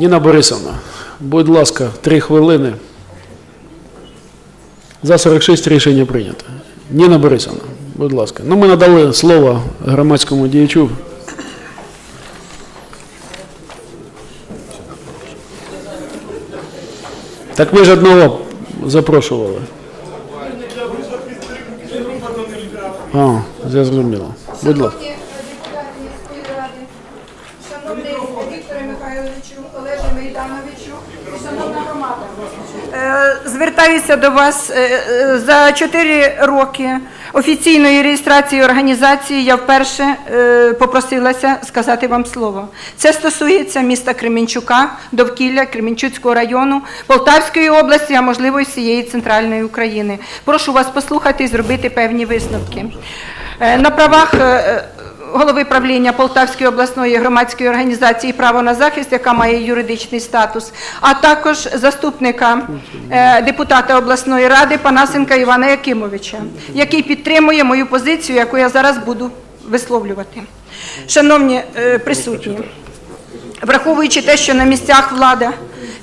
Ніна Борисовна, будь ласка, три хвилини. За 46 рішення прийнято. Ніна Борисовна, будь ласка. Ну, ми надали слово громадському діячу. Так ви ж одного запрошували. А, зрозуміло. Будь ласка. Шановні депутати міської ради, шановний Вікторе Михайловичу, Олеже Мейдановичу, шановна громада. Е, Звертаюся до вас е, е, за 4 роки офіційної реєстрації організації. Я вперше е, попросилася сказати вам слово. Це стосується міста Кременчука, довкілля Кременчуцького району, Полтавської області, а можливо і всієї центральної України. Прошу вас послухати і зробити певні висновки. Е, На правах е, голови правління Полтавської обласної громадської організації Право на захист, яка має юридичний статус, а також заступника е, депутата обласної ради Панасенка Івана Якимовича, який підтримує мою позицію, яку я зараз буду висловлювати. Шановні е, присутні, враховуючи те, що на місцях влада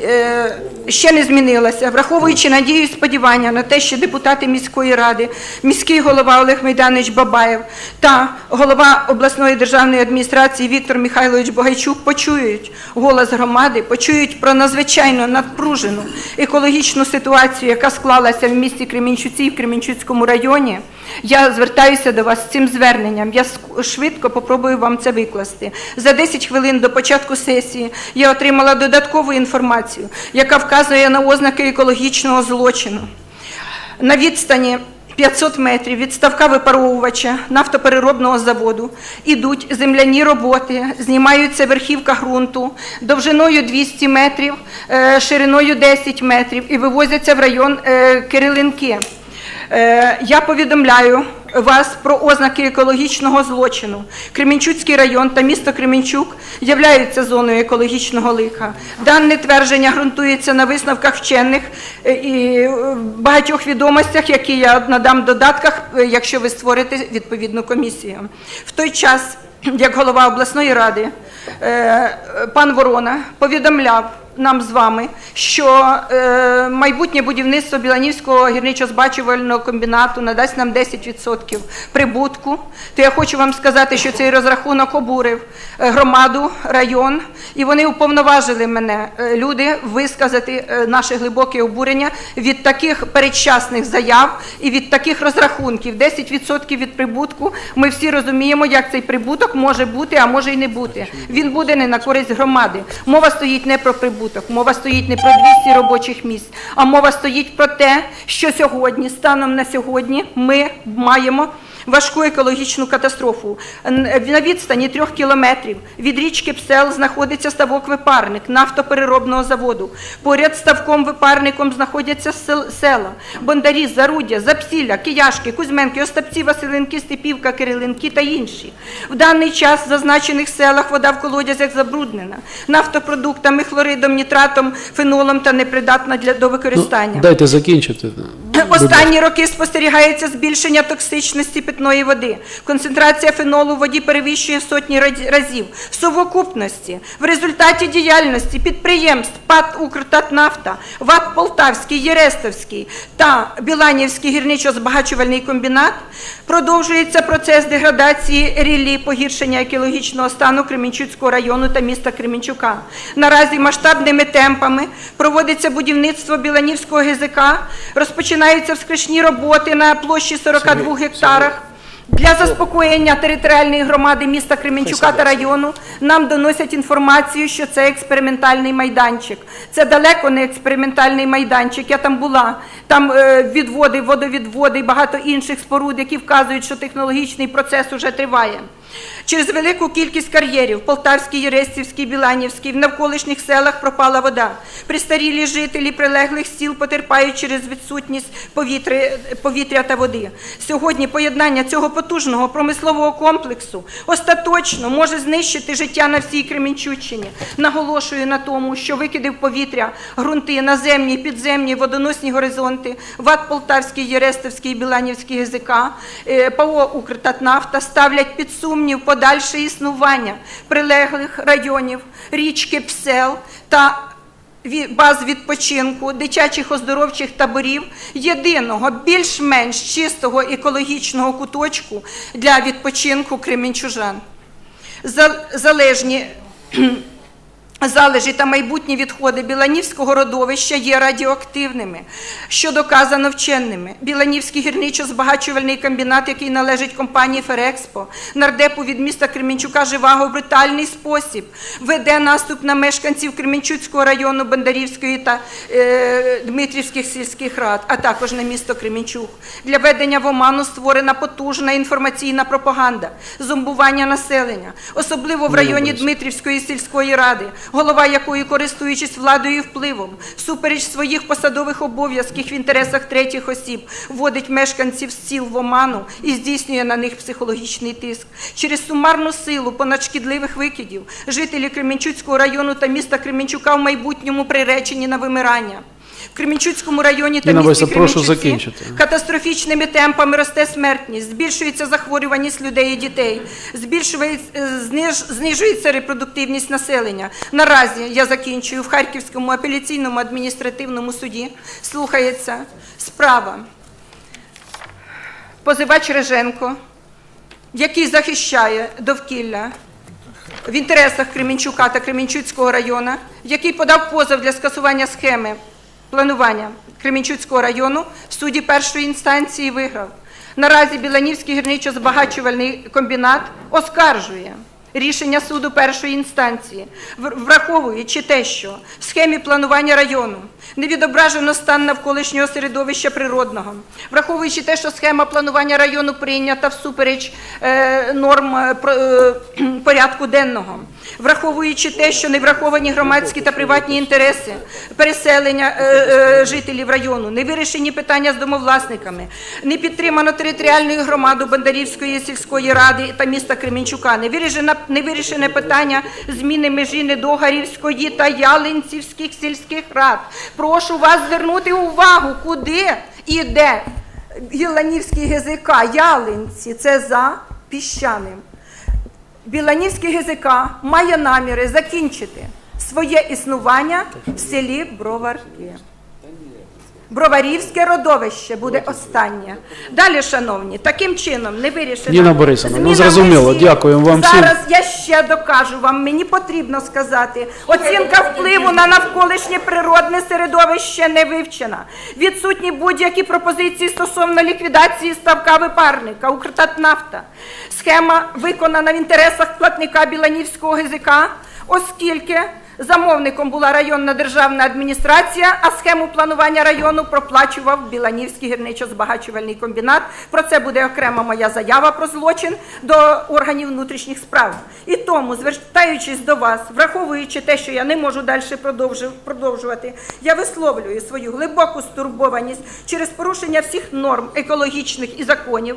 е, ще не змінилася, враховуючи надію і сподівання на те, що депутати міської ради, міський голова Олег Майданович Бабаєв та голова обласної державної адміністрації Віктор Михайлович Богайчук почують голос громади, почують про надзвичайно надпружену екологічну ситуацію, яка склалася в місті Кремінчуці і в Кремінчуцькому районі. Я звертаюся до вас з цим зверненням. Я швидко попробую вам це викласти. За 10 хвилин до початку сесії я отримала додаткову інформацію, яка вказує на ознаки екологічного злочину. На відстані 500 метрів від ставка випаровувача нафтопереробного заводу ідуть земляні роботи, знімаються верхівка ґрунту довжиною 200 метрів, е, шириною 10 метрів і вивозяться в район е, Кирилинки. Е, Я повідомляю вас про ознаки екологічного злочину. Кременчуцький район та місто Кременчук являються зоною екологічного лиха. Дане твердження ґрунтується на висновках вчених е, і багатьох відомостях, які я надам в додатках, е, якщо ви створите відповідну комісію. В той час, як голова обласної ради, пан Ворона повідомляв нам з вами, що е, майбутнє будівництво Біланівського гірничо-збачувального комбінату надасть нам 10% прибутку, то я хочу вам сказати, що цей розрахунок обурив громаду громаду, район, і вони уповноважили мене, е, люди, висказати е, наше глибоке обурення від таких передчасних заяв і від таких розрахунків. 10% від прибутку. Ми всі розуміємо, як цей прибуток може бути, а може й не бути. Він буде не на користь громади. Мова стоїть не про прибуток, мова стоїть не про 200 робочих місць, а мова стоїть про те, що сьогодні, станом на сьогодні, ми маємо важку екологічну катастрофу. На відстані трьох кілометрів від річки Псел знаходиться ставок-випарник нафтопереробного заводу. Поряд з ставком-випарником знаходяться сел- села Бондарі, Заруддя, Запсілля, Кияшки, Кузьменки, Остапці, Василинки, Степівка, Кирилинки та інші. В даний час в зазначених селах вода в колодязях забруднена нафтопродуктами, хлоридом, нітратом, фенолом та непридатна для до використання. Ну, Дайте закінчити. Останні роки спостерігається збільшення токсичності питної води. Концентрація фенолу в воді перевищує сотні разів. В совокупності в результаті діяльності підприємств ПАТ «Укртатнафта», ВАТ Полтавський, Єрестовський та Біланівський гірничо-збагачувальний комбінат продовжується процес деградації ріллі погіршення екологічного стану Кременчуцького району та міста Кременчука. Наразі масштабними темпами проводиться будівництво Біланівського ГЗК, розпочинаються вскришні роботи на площі 42 гектарах. Для заспокоєння територіальної громади міста Кременчука та району нам доносять інформацію, що це експериментальний майданчик. Це далеко не експериментальний майданчик. Я там була. Там е, відводи, водовідводи і багато інших споруд, які вказують, що технологічний процес уже триває. Через велику кількість кар'єрів Полтавський, Єрестівський, Біланівський в навколишніх селах пропала вода. Пристарілі жителі прилеглих сіл потерпають через відсутність повітря, повітря та води. Сьогодні поєднання цього потужного промислового комплексу остаточно може знищити життя на всій Кременчуччині. Наголошую на тому, що викиди в повітря, ґрунти, наземні, підземні, водоносні горизонти, ВАТ Полтавський, Єрестовський, Біланівський ГЗК, е, ПАО «Укртатнафта» ставлять під сумнів сумнів подальше існування прилеглих районів, річки Псел та баз відпочинку, дитячих оздоровчих таборів, єдиного більш-менш чистого екологічного куточку для відпочинку кремінчужан. Залежні Залежі та майбутні відходи Біланівського родовища є радіоактивними, що доказано вченими. Біланівський гірничо-збагачувальний комбінат, який належить компанії Ферекспо, нардепу від міста Кременчука Живаго в брутальний спосіб веде наступ на мешканців Кременчуцького району Бондарівської та е, Дмитрівських сільських рад, а також на місто Кременчук. Для ведення в оману створена потужна інформаційна пропаганда, зомбування населення, особливо в районі Дмитрівської сільської ради, голова якої, користуючись владою і впливом, всупереч своїх посадових обов'язків в інтересах третіх осіб, вводить мешканців сіл в оману і здійснює на них психологічний тиск. Через сумарну силу понад шкідливих викидів жителі Кременчуцького району та міста Кременчука в майбутньому приречені на вимирання. В Кременчуцькому районі та місті Кременчуці. Катастрофічними темпами росте смертність, збільшується захворюваність людей і дітей, е, зниж- знижується репродуктивність населення. Наразі я закінчую в Харківському апеляційному адміністративному суді. Слухається справа. Позивач Реженко, який захищає довкілля в інтересах Кременчука та Кременчуцького району, який подав позов для скасування схеми планування Кременчуцького району в суді першої інстанції виграв. Наразі Біланівський гірничо-збагачувальний комбінат оскаржує рішення суду першої інстанції, враховуючи те, що в схемі планування району не відображено стан навколишнього середовища природного, враховуючи те, що схема планування району прийнята всупереч е, норм е, е, порядку денного, враховуючи те, що не враховані громадські та приватні інтереси переселення жителів району, не вирішені питання з домовласниками, не підтримано територіальною громаду Бондарівської сільської ради та міста Кременчука, не вирішено, не вирішене питання зміни межі Недогарівської та Ялинцівських сільських рад. Прошу вас звернути увагу, куди іде Гіланівський ГЗК, Ялинці, це за піщаним. Біланівський ГЗК має наміри закінчити своє існування в селі Броварки. Броварівське родовище буде останнє. Далі, шановні, таким чином не вирішено. Ніна Борисівна, ну, зрозуміло. Дякуємо вам всім. Зараз я ще докажу вам, мені потрібно сказати, оцінка впливу на навколишнє природне середовище не вивчена. Відсутні будь-які пропозиції стосовно ліквідації ставка випарника, Укртатнафта. Схема виконана в інтересах платника Біланівського ГЗК, оскільки замовником була районна державна адміністрація, а схему планування району проплачував Біланівський гірничо-збагачувальний комбінат. Про це буде окрема моя заява про злочин до органів внутрішніх справ. І тому, звертаючись до вас, враховуючи те, що я не можу далі продовжу- продовжувати, я висловлюю свою глибоку стурбованість через порушення всіх норм екологічних і законів.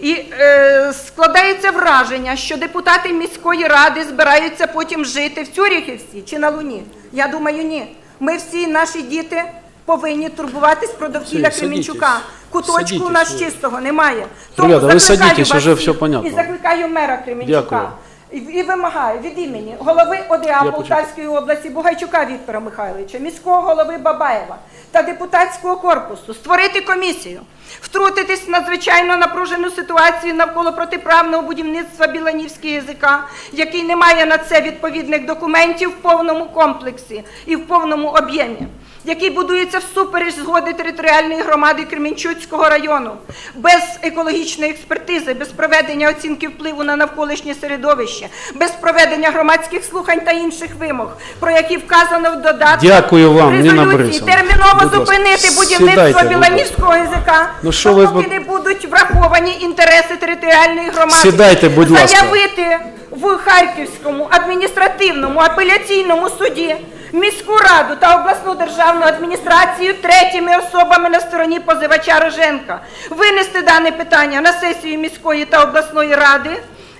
І е, складається враження, що депутати міської ради збираються потім жити в Цюріхівці чи на Луні. Я думаю, ні. Ми всі наші діти повинні турбуватись про довкілля Кремінчука. Куточку у нас чистого немає. Ребята, ви закликаю садітесь, вас уже всіх все понятно. І закликаю мера Кременчука. Дякую. І, вимагаю від імені голови ОДА. Полтавської області Бугайчука Віктора Михайловича, міського голови Бабаєва та депутатського корпусу створити комісію, втрутитись в надзвичайно напружену ситуацію навколо протиправного будівництва Біланівського язика, який не має на це відповідних документів в повному комплексі і в повному об'ємі. Який будується всупереч згоди територіальної громади Кремінчуцького району, без екологічної експертизи, без проведення оцінки впливу на навколишнє середовище, без проведення громадських слухань та інших вимог, про які вказано в додатку Дякую вам, резолюції, терміново Будь зупинити будівництво. Біланівського язика, Ну, що ви поки не будуть враховані інтереси територіальної громади. Сідайте, будь ласка. Заявити в Харківському адміністративному апеляційному суді міську раду та обласну державну адміністрацію третіми особами на стороні позивача Роженка, винести дане питання на сесію міської та обласної ради.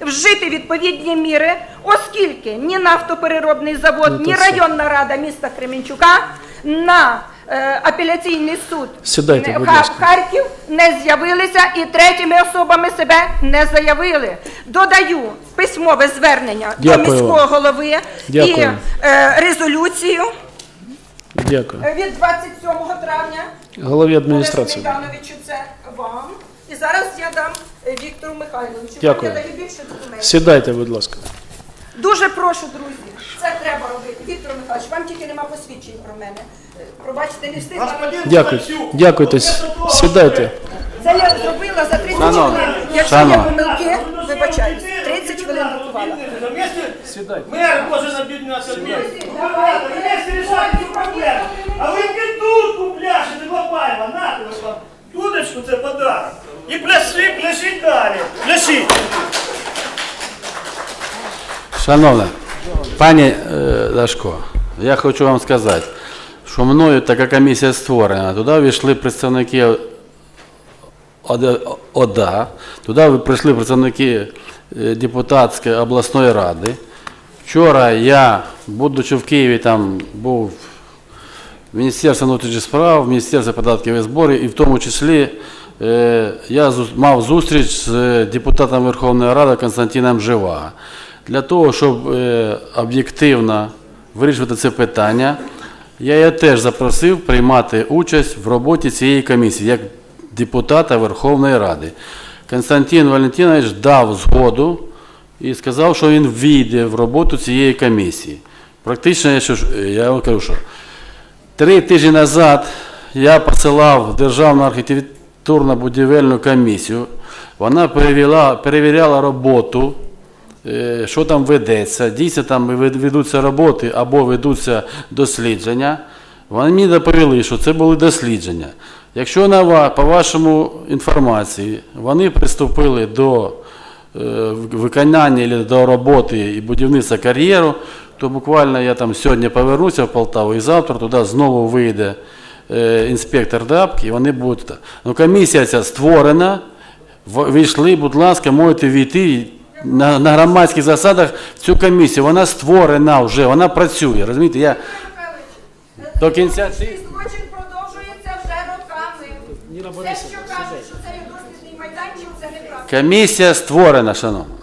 Вжити відповідні міри, оскільки ні нафтопереробний завод, Ну, ні районна рада міста Кременчука на апеляційний суд Сідайте, будь ласка. Харків не з'явилися і третіми особами себе не заявили. Додаю письмове звернення Дякую до міського голови і е, резолюцію Дякую. е, від 27 травня. Голові адміністрації. Михайловичу, це вам. І зараз я дам е, Віктору Михайловичу. Дякую. Я даю більше документів. Сідайте, будь ласка. Дуже прошу, друзі, це треба робити. Віктор Михайлович, вам тільки нема посвідчень про мене. Е, Пробачте, не встигла. Дякую. Дякуйте. Сідайте. Це я зробила за 30 Шановна, хвилин. Якщо є шановна. помилки, вибачаюсь. 30 хвилин блокувала. Мэр должен объединяться вместе. Вместе решать эту проблему. А вы не дудку пляшете глобально, на ви вам. Дудочку це подарок. І пляши, пляши далі. Пляши. Шановна, пані е, Дашко, я хочу вам сказати, що мною така комісія створена. Туди війшли представники ОДА, туди прийшли представники е, депутатської обласної ради. Вчора я, будучи в Києві, там був Міністерство внутрішніх справ, в Міністерство податків і зборів, і в тому числі е, я мав зустріч з депутатом Верховної Ради Константином Живаго. Для того, щоб е, об'єктивно вирішувати це питання, я теж запросив приймати участь в роботі цієї комісії як депутата Верховної Ради. Константин Валентинович дав згоду і сказав, що він війде в роботу цієї комісії. Практично, я, я вам кажу, що Три тижні назад я посилав Державну архітектурно-будівельну комісію. Вона перевіряла, роботу, е, що там ведеться. Дійсно, там ведуться роботи або ведуться дослідження. Вони мені доповіли, що це були дослідження. Якщо по вашому інформації вони приступили до е, виконання до роботи і будівництва кар'єру, то буквально я там сьогодні повернуся в Полтаву і завтра туди знову вийде е, інспектор ДАПК, і вони будуть. Ну, комісія ця створена. В- Війшли, будь ласка, можете війти на, на громадських засадах цю комісію. Вона створена вже, вона працює. Розумієте, я до кінця Цей злочин продовжується вже роками. Все, що кажуть, що це є дослідний майданчик, це неправда. комісія створена, шановна.